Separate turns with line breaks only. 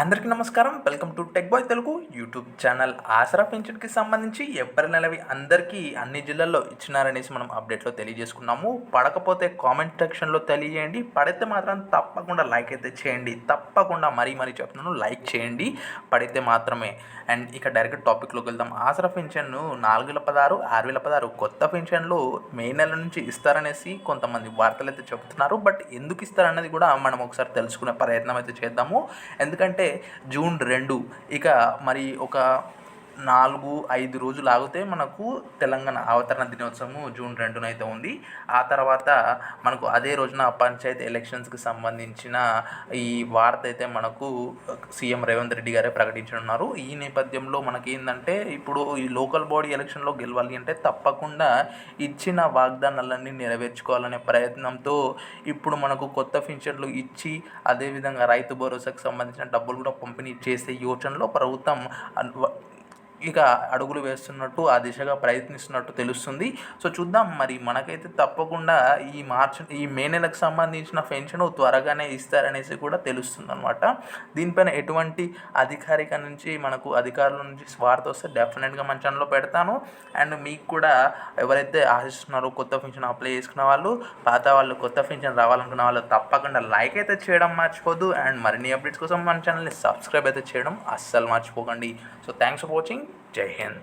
అందరికీ నమస్కారం. Welcome to tech boy Telugu YouTube channel. Aasara పెన్షన్కి సంబంధించి ఏప్రిల్ నెలవి అందరికీ అన్ని జిల్లాల్లో ఇచ్చినారనేసి మనం అప్డేట్లో తెలియజేసుకున్నాము. పడకపోతే కామెంట్ సెక్షన్లో తెలియజేయండి. పడితే మాత్రం తప్పకుండా లైక్ అయితే చేయండి. తప్పకుండా మరీ మరీ చెప్తున్నాను లైక్ చేయండి. పడితే మాత్రమే. అండ్ ఇక డైరెక్ట్ టాపిక్లోకి వెళ్దాం. ఆసరా పెన్షన్ నాలుగు వేల పదహారు ఆరు వేల పదహారు కొత్త పెన్షన్లు మే నెల నుంచి ఇస్తారనేసి కొంతమంది వార్తలు అయితే చెబుతున్నారు. బట్ ఎందుకు ఇస్తారనేది కూడా మనం ఒకసారి తెలుసుకునే ప్రయత్నం అయితే చేద్దాము. ఎందుకంటే జూన్ రెండు. ఇక మరి ఒక నాలుగు ఐదు రోజులు ఆగితే మనకు తెలంగాణ అవతరణ దినోత్సవము జూన్ రెండున అయితే ఉంది. ఆ తర్వాత మనకు అదే రోజున పంచాయతీ ఎలక్షన్స్కి సంబంధించిన ఈ వార్త అయితే మనకు సీఎం రేవంత్ రెడ్డి గారే ప్రకటించనున్నారు. ఈ నేపథ్యంలో మనకి ఏంటంటే ఇప్పుడు ఈ లోకల్ బాడీ ఎలక్షన్లో గెలవాలి అంటే తప్పకుండా ఇచ్చిన వాగ్దానాలన్నీ నెరవేర్చుకోవాలనే ప్రయత్నంతో ఇప్పుడు మనకు కొత్త ఫించర్లు ఇచ్చి అదేవిధంగా రైతు భరోసాకు సంబంధించిన డబ్బులు కూడా పంపిణీ చేసే యోచనలో ప్రభుత్వం ఇక అడుగులు వేస్తున్నట్టు ఆ దిశగా ప్రయత్నిస్తున్నట్టు తెలుస్తుంది. సో చూద్దాం. మరి మనకైతే తప్పకుండా ఈ మార్చ్ ఈ మే నెలకు సంబంధించిన పెన్షన్ త్వరగానే ఇస్తారనేసి కూడా తెలుస్తుంది అనమాట దీనిపైన ఎటువంటి అధికారిక నుంచి మనకు అధికారుల నుంచి వార్త వస్తే డెఫినెట్గా మన ఛానల్లో పెడతాను. అండ్ మీకు కూడా ఎవరైతే ఆశిస్తున్నారో కొత్త పెన్షన్ అప్లై చేసుకున్న వాళ్ళు పాత వాళ్ళు కొత్త పెన్షన్ రావాలనుకున్న వాళ్ళు తప్పకుండా లైక్ అయితే చేయడం మర్చిపోద్దు అండ్ మరిన్ని అప్డేట్స్ కోసం మన ఛానల్ని సబ్స్క్రైబ్ అయితే చేయడం అస్సలు మర్చిపోకండి. So thanks for watching. जय हिंद